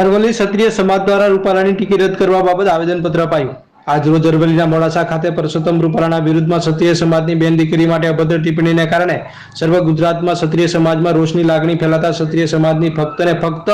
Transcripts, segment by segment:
અરવલ્લી ક્ષત્રિય સમાજ દ્વારા રૂપાલાની ટિકિટ રદ કરવા બાબત આવેદનપત્ર અપાયું. આજરોજ અરવલ્લીના મોડાસા ખાતે પરસોત્તમ રૂપાલાના વિરુદ્ધમાં ક્ષત્રિય સમાજની બેન દીકરી માટે અભદ્ર ટિપ્પણીને કારણે સર્વ ગુજરાતમાં ક્ષત્રિય સમાજમાં રોષની લાગણી ફેલાતા ક્ષત્રિય સમાજની ફક્ત ને ફક્ત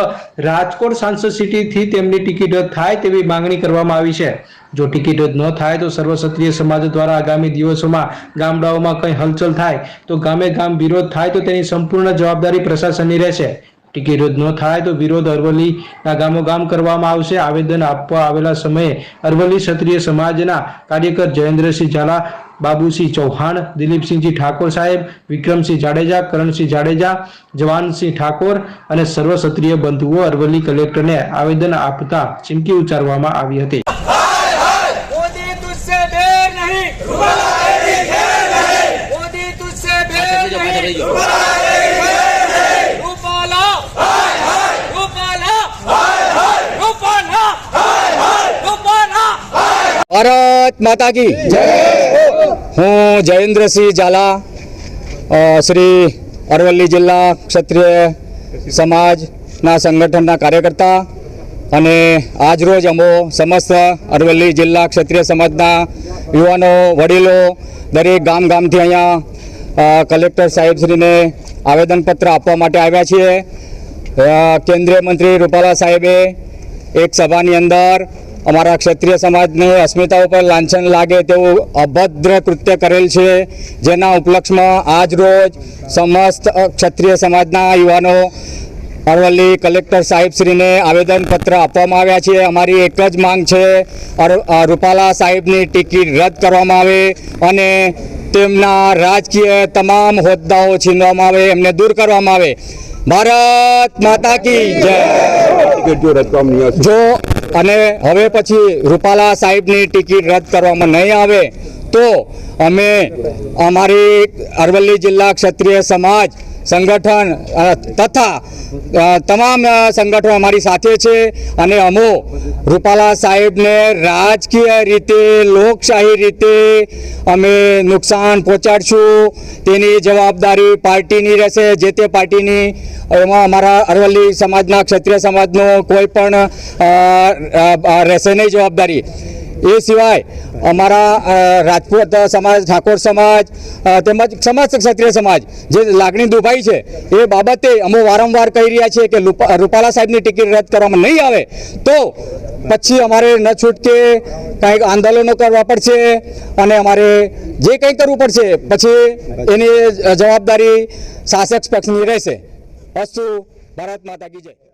રાજકોટ સાંસદ સિટીથી તેમની ટિકિટ રદ થાય તેવી માંગણી કરવામાં આવી છે. જો ટિકિટ રદ ન થાય તો સર્વ ક્ષત્રિય સમાજ દ્વારા આગામી દિવસોમાં ગામડાઓમાં કંઈ હલચલ થાય, તો ગામે ગામ વિરોધ થાય તો તેની સંપૂર્ણ જવાબદારી પ્રશાસનની રહેશે. ટિકિટ ન થાય તો વિરોધ અરવલ્લીના ગામોગામ કરવામાં આવશે. આવેદન આપવા આવેલા સમયે અરવલ્લી ક્ષત્રિય સમાજના કાર્યકર જયેન્દ્રસિંહ ઝાલા, બાબુસિંહ ચૌહાણ, દિલીપસિંહજી ઠાકોર સાહેબ, વિક્રમસિંહ જાડેજા, કરણસિંહ જાડેજા, જવાનસિંહ ઠાકોર અને સર્વ ક્ષત્રિય બંધુઓ અરવલ્લી કલેક્ટરને આવેદન આપતા ચીમકી ઉચ્ચારવામાં આવી હતી. ભારત માતા કી હું જયેન્દ્રસિંહ ઝાલા શ્રી અરવલ્લી જિલ્લા ક્ષત્રિય સમાજના સંગઠનના કાર્યકર્તા અને આજરોજ અમો સમસ્ત અરવલ્લી જિલ્લા ક્ષત્રિય સમાજના યુવાનો, વડીલો દરેક ગામ ગામથી અહીંયા કલેક્ટર સાહેબશ્રીને આવેદનપત્ર આપવા માટે આવ્યા છીએ. કેન્દ્રીય મંત્રી રૂપાલા સાહેબે એક સભાની અંદર અમારા ક્ષત્રિય સમાજની અસ્મિતા ઉપર લાંછન લાગે તેવું અભદ્ર કૃત્ય કરેલ છે. જેના ઉપલક્ષમાં આજ રોજ સમસ્ત ક્ષત્રિય સમાજના યુવાનો અરવલ્લી કલેક્ટર સાહેબશ્રીને આવેદનપત્ર આપવામાં આવ્યા છે. અમારી એક જ માંગ છે રૂપાલા સાહેબની ટિકિટ રદ કરવામાં આવે અને તેમના રાજકીય તમામ હોદ્દાઓ છીનવામાં આવે એમને દૂર કરવામાં આવે. ભારત માતા કી જય. જો અને હવે પછી રૂપાલા સાહેબની ટિકિટ રદ કરવામાં નહીં આવે તો અમે અમારી અરવલ્લી જિલ્લા ક્ષત્રિય સમાજ સંગઠન તથા તમામ સંગઠનો અમારી સાથે છે અને અમો રૂપાલા સાહેબને રાજકીય રીતે, લોકશાહી રીતે અમે નુકસાન પહોંચાડશું. તેની જવાબદારી પાર્ટીની રહેશે. જે તે પાર્ટીની, એમાં અમારા અરવલ્લી સમાજના ક્ષત્રિય સમાજનો કોઈ પણ રહેશે નહીં જવાબદારી. એ સિવાય અમારા રાજપૂત સમાજ, ઠાકોર સમાજ તેમજ સમાજ ક્ષત્રિય સમાજ, જે લાગણી દુભાઈ છે, એ બાબતે અમે વારંવાર કહી રહ્યા છીએ કે રૂપાલા સાહેબની ટિકિટ રદ કરવામાં નહીં આવે. તો પછી અમારે ન છૂટકે કંઈક આંદોલનો કરવા પડશે અને અમારે જે કંઈ કરવું પડશે, પછી એની જવાબદારી શાસક પક્ષની રહેશે. અસ્તુ ભારત માતા કી જય.